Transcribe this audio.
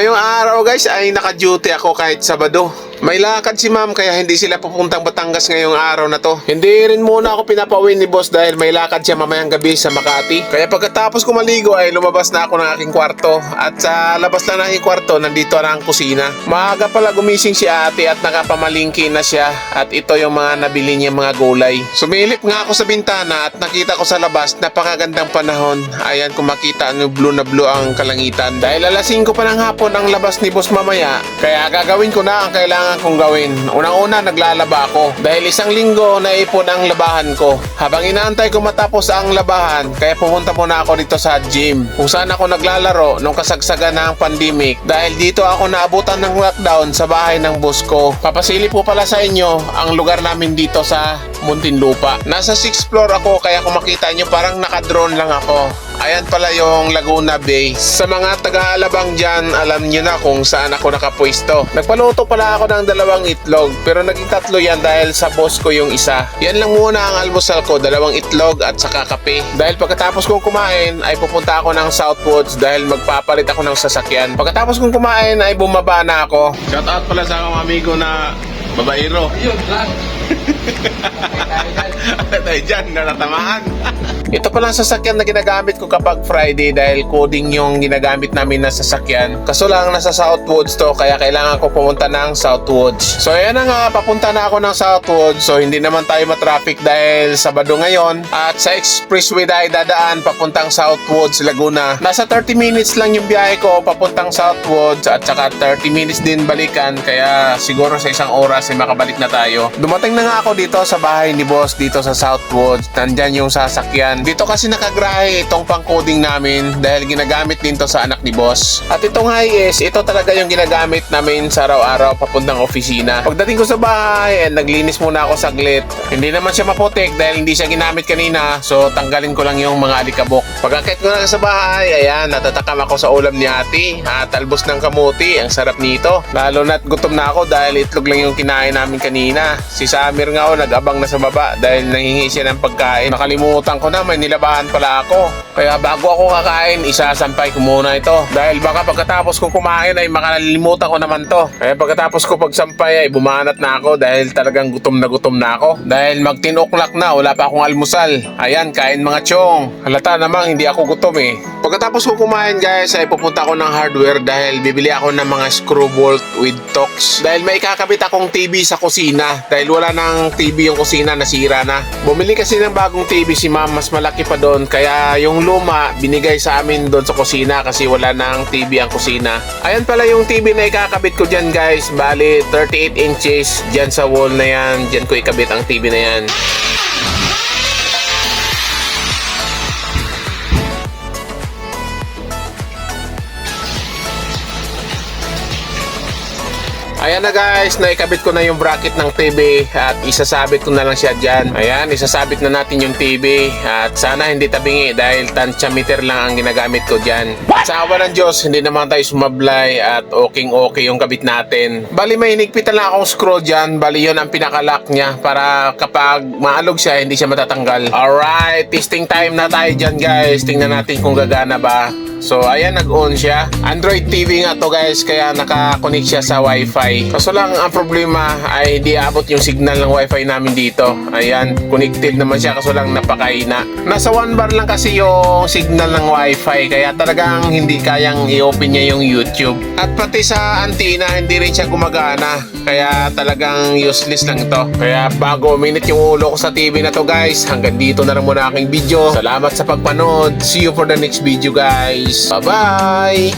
Ngayong araw guys ay naka-duty ako kahit Sabado. May lakad si ma'am kaya hindi sila pupuntang Batangas ngayong araw na to. Hindi rin muna ako pinapawin ni boss dahil may lakad siya mamayang gabi sa Makati. Kaya pagkatapos ko maligo ay lumabas na ako ng aking kwarto. At sa labas na ng aking kwarto, nandito na ang kusina. Maaga pala gumising si ate at nakapamalingki na siya. At ito yung mga nabili niya mga gulay. Sumilip nga ako sa bintana at nakita ko sa labas napakagandang panahon. Ayan kung makita ano blue na blue ang kalangitan. Dahil alas 5 pa ng hapon ang labas ni boss mamaya. Kaya gagawin ko na ang kailangan kong gawin. Unang-una naglalaba ako. Dahil isang linggo naipon ang labahan ko. Habang inaantay ko matapos ang labahan, kaya pumunta muna ako dito sa gym. Kung saan ako naglalaro nung kasagsagan ng pandemic. Dahil dito ako naabutan ng lockdown sa bahay ng boss ko. Papasili po pala sa inyo ang lugar namin dito sa Muntinlupa. Nasa 6th floor ako kaya kung makita nyo parang naka-drone lang ako. Ayan pala yung Laguna Bay. Sa mga taga-alabang dyan, alam nyo na kung saan ako nakapwesto. Nagpaluto pala ako ng dalawang itlog, pero naging tatlo yan dahil sa boss ko yung isa. Yan lang muna ang almusal ko, dalawang itlog at saka kape. Dahil pagkatapos kong kumain, ay pupunta ako ng Southwoods dahil magpapalit ako ng sasakyan. Pagkatapos kong kumain, ay bumaba na ako. Shout out pala sa akong amigo na babaero. Yun lang. Tayo dyan, naratamaan. Ito pala ang sasakyan na ginagamit ko kapag Friday dahil coding yung ginagamit namin na sasakyan. Kaso lang nasa Southwoods to kaya kailangan ko pumunta ng Southwoods. So ayan na nga, papunta na ako ng Southwoods. So hindi naman tayo matraffic dahil Sabado ngayon. At sa expressway tayo dadaan papuntang Southwoods, Laguna. Nasa 30 minutes lang yung biyahe ko papuntang Southwoods at saka 30 minutes din balikan. Kaya siguro sa isang oras ay makabalik na tayo. Dumating na nga ako dito sa bahay ni boss dito sa Southwoods. Nandyan yung sasakyan. Dito kasi nakagrahe itong pang-coding namin dahil ginagamit din to sa anak ni boss. At itong high-S, ito talaga yung ginagamit namin sa araw-araw papuntang opisina. Pagdating ko sa bahay, eh, naglinis muna ako saglit. Hindi naman siya maputik dahil hindi siya ginamit kanina. So tanggalin ko lang yung mga alikabok. Pagkakit ko na sa bahay, ayan, natatakam ako sa ulam ni ate. At talbos ng kamuti, ang sarap nito. Lalo na't gutom na ako dahil itlog lang yung kinain namin kanina. Si Samir nga o nag-abang na sa baba dahil nangingi siya ng pagkain. Nakalimutan ko na may nilabahan pala ako. Kaya bago ako kakain, isasampay ko muna ito. Dahil baka pagkatapos ko kumain ay makalimutan ko naman to. Kaya pagkatapos ko pagsampay ay bumanat na ako dahil talagang gutom na gutom na ako. Dahil mag 10 o'clock na, wala pa akong almusal. Ayan, kain mga chong. Halata namang hindi ako gutom eh. Pagkatapos ko kumain guys ay pupunta ako ng hardware dahil bibili ako ng mga screw bolt with Torx. Dahil may kakabit akong TV sa kusina. Dahil wala nang TV yung kusina, nasira na. Bumili kasi ng bagong TV si ma'am, mas malaki pa doon. Kaya yung luma, binigay sa amin doon sa kusina kasi wala nang TV ang kusina. Ayan pala yung TV na ikakabit ko dyan guys. Bali, 38 inches dyan sa wall na yan. Dyan ko ikabit ang TV na yan. Ayan na guys, naikabit ko na yung bracket ng TV at isasabit ko na lang siya dyan. Ayan, isasabit na natin yung TV at sana hindi tabingi dahil tansyameter lang ang ginagamit ko dyan. Sa awa ng Diyos, hindi naman tayo sumablay at okay okay yung kabit natin. Bali may inigpitan lang akong screw dyan, bali yun ang pinakalock niya para kapag maalog siya, hindi siya matatanggal. Alright, testing time na tayo dyan guys. Tingnan natin kung gagana ba. So ayan nag-on siya. Android TV nga to guys kaya naka-connect siya sa Wi-Fi. Kaso lang ang problema ay hindi abot yung signal ng Wi-Fi namin dito. Ayan, connected naman siya kaso lang napakaina. Nasa 1 bar lang kasi yung signal ng Wi-Fi kaya talagang hindi kayang i-open niya yung YouTube. At pati sa antenna hindi rin siya gumagana. Kaya talagang useless lang to. Kaya bago minute yung ulo ko sa TV na to guys, hanggang dito na lang muna aking video. Salamat sa pagpanood. See you for the next video guys. Bye-bye!